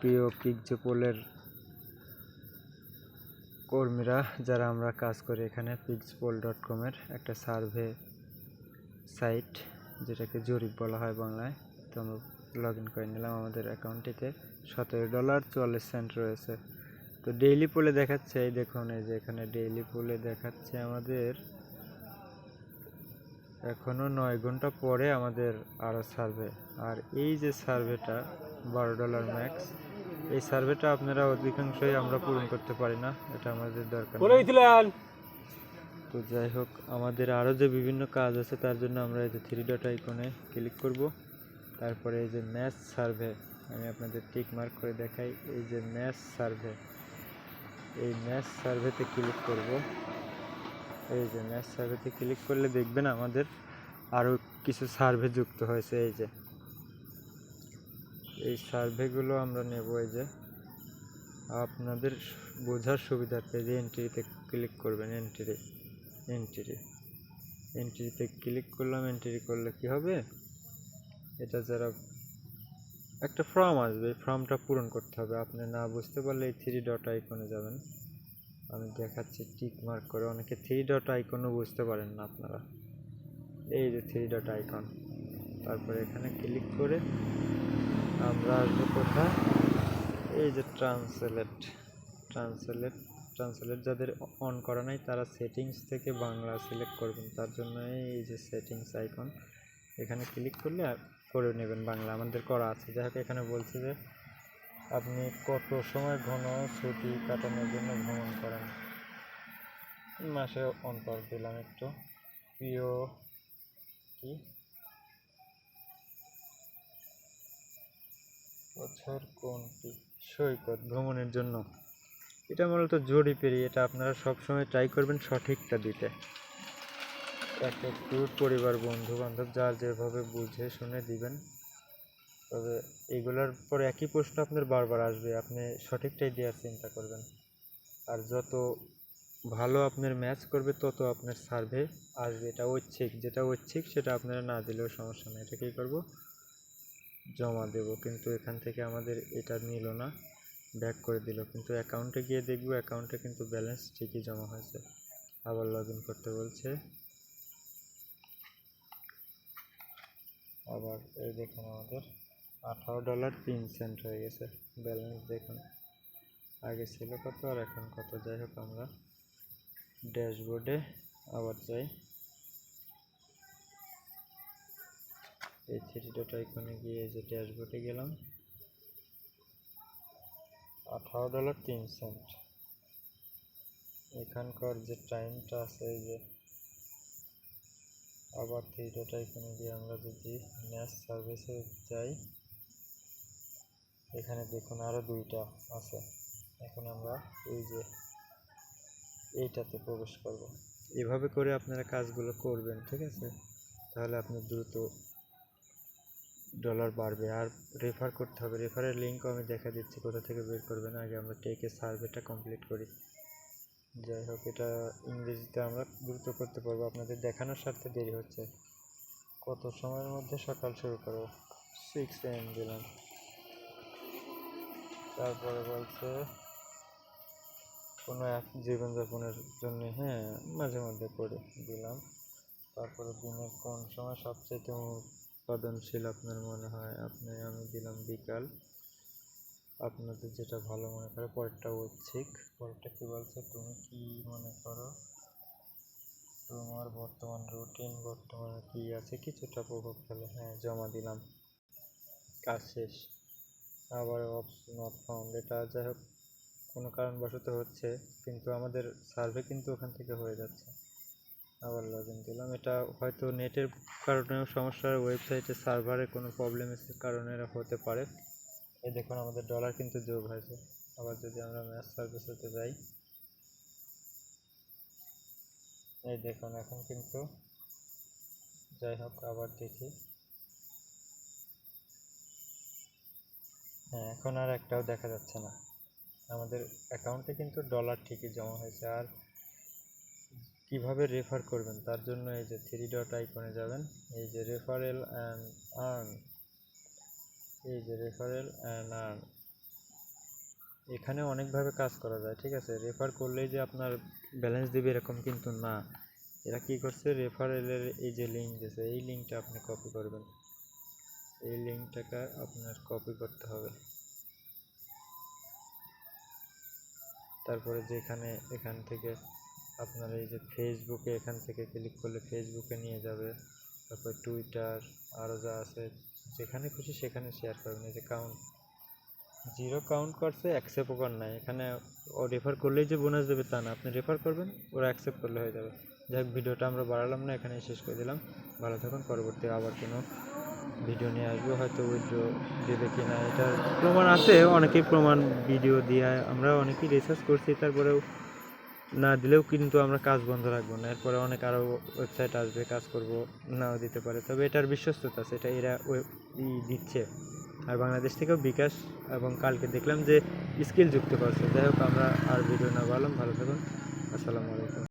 প্রিয় পিকজোপোলের কর্মীরা, যারা আমরা কাজ করি এখানে পিক্সপোল ডট কমের একটা সার্ভে সাইট যেটাকে জরিপ বলা হয় বাংলায়। তো আমরা লগ ইন করে নিলাম আমাদের অ্যাকাউন্টটিতে সতেরো ডলার চুয়াল্লিশ সেন্ট রয়েছে। তো ডেইলি পোলে দেখাচ্ছে, এই দেখুন, এই যে এখানে ডেইলি পোলে দেখাচ্ছে আমাদের। এখনও নয় ঘণ্টা পরে আমাদের আরও সার্ভে আর এই যে সার্ভেটা বারো ডলার ম্যাক্স এই সার্ভেটা আপনারা অধিকাংশই আমরা পূরণ করতে পারি না এটা আমাদের দরকার তো যাই হোক আমাদের আরও যে বিভিন্ন কাজ আছে তার জন্য আমরা এই যে থ্রি ডট আইকনে ক্লিক করব। তারপরে এই যে ম্যাচ সার্ভে আমি আপনাদের টিক মার্ক করে দেখাই। এই যে ম্যাচ সার্ভে এই ম্যাচ সার্ভেতে ক্লিক করব। এই যে ম্যাচ সার্ভেতে ক্লিক করলে দেখবেন আমাদের আরও কিছু সার্ভে যুক্ত হয়েছে এই যে। এই সার্ভেগুলো আমরা নেব এই যে। আপনাদের বোঝার সুবিধার্থে যে এন্ট্রিতে ক্লিক করবেন এন্ট্রি এন্ট্রি এন্ট্রিতে ক্লিক করলাম এন্ট্রি করলে কি হবে? এটা যারা একটা ফর্ম আসবে, এই ফর্মটা পূরণ করতে হবে। আপনি না বুঝতে পারলে এই থ্রি ডট আইকনে যাবেন। আমি দেখাচ্ছি টিক মার্ক করে অনেকে থ্রি ডট আইকনও বুঝতে পারেন না আপনারা। এই যে থ্রি ডট আইকন তারপরে এখানে ক্লিক করে আমরা আসব কোথায়? এই যে ট্রান্সলেট ট্রান্সলেট ট্রান্সলেট যাদের অন করা নাই, তারা সেটিংস থেকে বাংলা সিলেক্ট করবেন। তার জন্য এই যে সেটিংস আইকন এখানে ক্লিক করলে করে নেবেন বাংলা। আমাদের করা আছে। যাই হোক, এখানে বলছে যে আপনি কত সময় ঘন ছুটি কাটানোর জন্য ভ্রমণ করেন? মাসে অন্তর দিলাম একটু। প্রিয় কি? বছর কোনটি সৈকত ভ্রমণের জন্য? এটা মূলত জরিপেরই এটা আপনারা সবসময় ট্রাই করবেন সঠিকটা দিতে। এক একটু পরিবার বন্ধু বান্ধব যার যেভাবে বুঝে শুনে দিবেন। তবে এগুলোর পর একই প্রশ্ন আপনার বারবার আসবে, আপনি সঠিকটাই দেওয়ার চিন্তা করবেন। আর যত ভালো আপনার ম্যাচ করবে, তত আপনার সার্ভে আসবে। এটা ঐচ্ছিক, যেটা ঐচ্ছিক সেটা আপনারা না দিলেও সমস্যা নেই। এটা কী করব? জমা দেব, কিন্তু এখান থেকে আমাদের এটা নিল না ব্যাক করে দিল। কিন্তু অ্যাকাউন্টে গিয়ে দেখব অ্যাকাউন্টে কিন্তু ব্যালেন্স ঠিকই জমা হয়েছে। আবার লগ করতে বলছে। আবার এই দেখুন আমাদের, আঠারো ডলার তিন সেন্ট হয়ে গেছে ব্যালেন্স দেখুন। আগে ছিল কত, আর এখন কত? যাই হোক আমরা ড্যাশবোর্ডে আবার যাই। এই থ্রি ডট আইকনে গিয়ে যে ড্যাশবোর্ডে গেলাম, আঠারো ডলার তিন সেন্ট। এখানকার যে টাইমটা আছে, এই যে আবার থ্রি ডট আইকনে গিয়ে আমরা যদি ম্যাচ সার্ভিসে যাই, এখানে দেখুন আরও দুইটা আছে। এখন আমরা এই যে এইটাতে প্রবেশ করব। এভাবে করে আপনারা কাজগুলো করবেন, ঠিক আছে? তাহলে আপনি দ্রুত ডলার বাড়বে। আর রেফার করতে হবে। রেফারের লিঙ্কও আমি দেখা দিচ্ছি, কোথা থেকে বের করবেন। আগে আমরা টেকে সার্ভেটা কমপ্লিট করি। যাই হোক, এটা ইংরেজিতে আমরা দ্রুত করতে পারব। আপনাদের দেখানোর স্বার্থে দেরি হচ্ছে। কত সময়ের মধ্যে সকাল শুরু করো সিক্স এম দিলাম তারপরে বলছে, কোনো এক জীবনযাপনের জন্য হ্যাঁ মাঝে মধ্যে করে দিলাম। তারপরে দিনের কোন সময় সবচেয়ে উৎপাদনশীল আপনার মনে হয়? আপনি, আমি দিলাম বিকাল। আপনাদের যেটা ভালো মনে করে, পরেরটা ঐচ্ছিক। পরেরটা কী বলছে? তুমি কি মনে করো? তোমার বর্তমান রুটিন বর্তমানে কী আছে? কিছুটা প্রভাব ফেলে। হ্যাঁ জমা দিলাম। কাজ শেষ। আবার অপশন ফাউন্ড এটা যাই হোক, কোনো কারণবশত হচ্ছে, কিন্তু আমাদের সার্ভে কিন্তু ওখান থেকে হয়ে যাচ্ছে। আবার লগ ইন দিলাম। এটা হয়তো নেটের কারণেও সমস্যার ওয়েবসাইটে সার্ভারে কোনো প্রবলেমের কারণে হতে পারে। এই দেখুন, আমাদের ডলার কিন্তু যোগ হয়েছে। আবার যদি আমরা ম্যাচ সার্ভিসেতে যাই, এই দেখুন, এখন কিন্তু যাই হোক, আবার দেখি। হ্যাঁ এখন আর একটাও দেখা যাচ্ছে না। আমাদের অ্যাকাউন্টে কিন্তু ডলার ঠিকই জমা হয়েছে, আর কীভাবে রেফার করবেন? তার জন্য এই যে থ্রি ডট আইকনে যাবেন। এই যে রেফারেল অ্যান্ড আর্ন এই যে রেফারেল অ্যান্ড আর্ন এখানে অনেকভাবে কাজ করা যায়, ঠিক আছে? রেফার করলেই যে আপনার ব্যালেন্স দিবে এরকম কিন্তু না। এরা কি করছে? রেফারেলের এই যে লিঙ্ক দিয়েছে এই লিঙ্কটা আপনি কপি করবেন। এই লিঙ্কটাকে আপনার কপি করতে হবে। তারপরে যেখানে, এখান থেকে আপনার এই যে ফেসবুকে এখান থেকে ক্লিক করলে ফেসবুকে নিয়ে যাবে। তারপর টুইটার আরও যা আছে, যেখানে খুশি সেখানে শেয়ার করবেন। এই যে কাউন্ট জিরো কাউন্ট করছে অ্যাকসেপ্টও কর নাই। এখানে ও রেফার করলেই যে বোনাস দেবে তা না। আপনি রেফার করবেন, ওরা অ্যাকসেপ্ট করলে হয়ে যাবে। যাক, ভিডিওটা আমরা বাড়ালাম না, এখানেই শেষ করে দিলাম। ভালো থাকুন, পরবর্তী আবার কোনো ভিডিও নিয়ে আসব। হয়তো উইড্রো দেবে কি না এটার প্রমাণ আছে। অনেকেই প্রমাণ ভিডিও দিয়ে আমরা অনেকেই রিসার্চ করছি, তারপরেও না দিলেও কিন্তু আমরা কাজ বন্ধ রাখব না। এরপরে অনেক আরও ওয়েবসাইট আসবে, কাজ করব, নাও দিতে পারে। তবে এটার বিশ্বস্ততা, সেটা এরা দিচ্ছে। আর বাংলাদেশ থেকেও বিকাশ এবং কালকে দেখলাম যে স্কিল যুক্ত করছে। যাই হোক, আমরা আর ভিডিও না বললাম ভালো থাকুন। আসসালামু আলাইকুম।